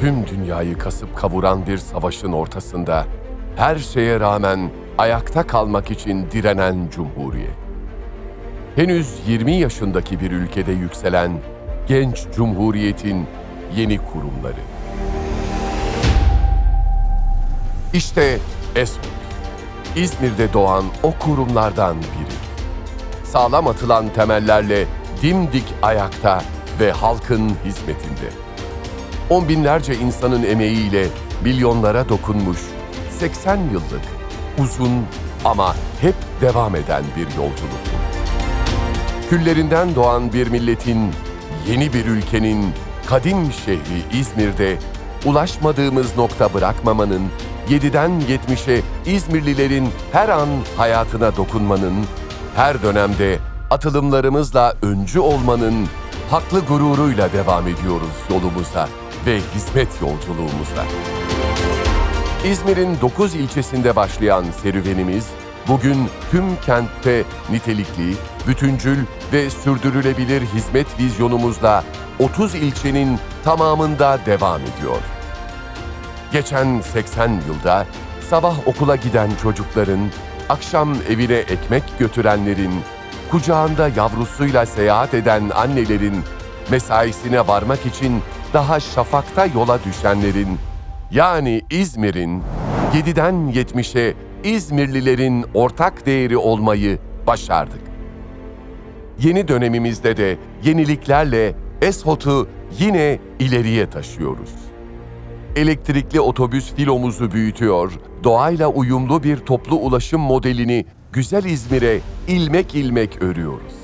tüm dünyayı kasıp kavuran bir savaşın ortasında her şeye rağmen ayakta kalmak için direnen cumhuriyet. Henüz 20 yaşındaki bir ülkede yükselen genç cumhuriyetin yeni kurumları. İşte ESOT, İzmir'de doğan o kurumlardan biri. Sağlam atılan temellerle dimdik ayakta ve halkın hizmetinde. On binlerce insanın emeğiyle milyonlara dokunmuş 80 yıllık uzun ama hep devam eden bir yolculuktu. Küllerinden doğan bir milletin, yeni bir ülkenin kadim şehri İzmir'de ulaşmadığımız nokta bırakmamanın, 7'den 70'e İzmirlilerin her an hayatına dokunmanın, her dönemde atılımlarımızla öncü olmanın haklı gururuyla devam ediyoruz yolumuza ve hizmet yolculuğumuza. İzmir'in 9 ilçesinde başlayan serüvenimiz bugün tüm kentte nitelikli, bütüncül ve sürdürülebilir hizmet vizyonumuzla 30 ilçenin tamamında devam ediyor. Geçen 80 yılda sabah okula giden çocukların, akşam evine ekmek götürenlerin, kucağında yavrusuyla seyahat eden annelerin, mesaisine varmak için daha şafakta yola düşenlerin, yani İzmir'in 7'den 70'e İzmirlilerin ortak değeri olmayı başardık. Yeni dönemimizde de yeniliklerle ESHOT'u yine ileriye taşıyoruz. Elektrikli otobüs filomuzu büyütüyor, doğayla uyumlu bir toplu ulaşım modelini güzel İzmir'e ilmek ilmek örüyoruz.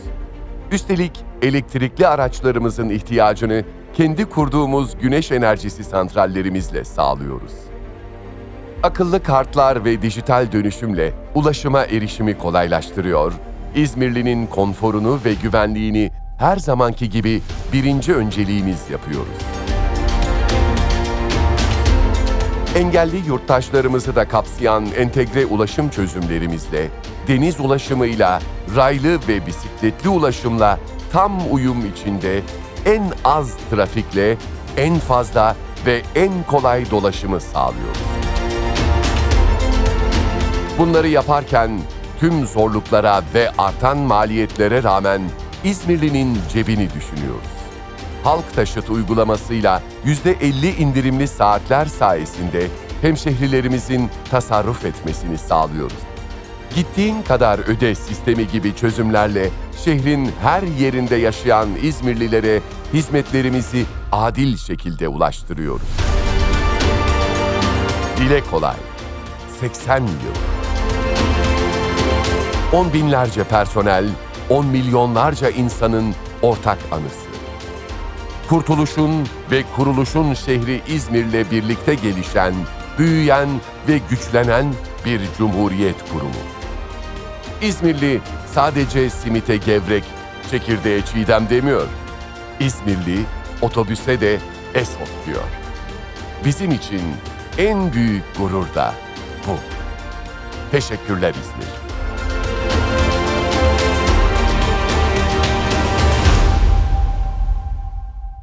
Üstelik elektrikli araçlarımızın ihtiyacını kendi kurduğumuz güneş enerjisi santrallerimizle sağlıyoruz. Akıllı kartlar ve dijital dönüşümle ulaşıma erişimi kolaylaştırıyor, İzmirlinin konforunu ve güvenliğini her zamanki gibi birinci önceliğimiz yapıyoruz. Engelli yurttaşlarımızı da kapsayan entegre ulaşım çözümlerimizle, deniz ulaşımıyla, raylı ve bisikletli ulaşımla tam uyum içinde en az trafikle en fazla ve en kolay dolaşımı sağlıyoruz. Bunları yaparken tüm zorluklara ve artan maliyetlere rağmen İzmirli'nin cebini düşünüyoruz. Halk Taşıt uygulamasıyla %50 indirimli saatler sayesinde hemşehrilerimizin tasarruf etmesini sağlıyoruz. Gittiğin kadar öde sistemi gibi çözümlerle şehrin her yerinde yaşayan İzmirlilere hizmetlerimizi adil şekilde ulaştırıyoruz. Dile kolay. 80 yıl. On binlerce personel, on milyonlarca insanın ortak anısı. Kurtuluşun ve kuruluşun şehri İzmir'le birlikte gelişen, büyüyen ve güçlenen bir cumhuriyet kurumu. İzmirli sadece simite gevrek, çekirdeğe çiğdem demiyor. İzmirli otobüse de esot diyor. Bizim için en büyük gurur da bu. Teşekkürler İzmir.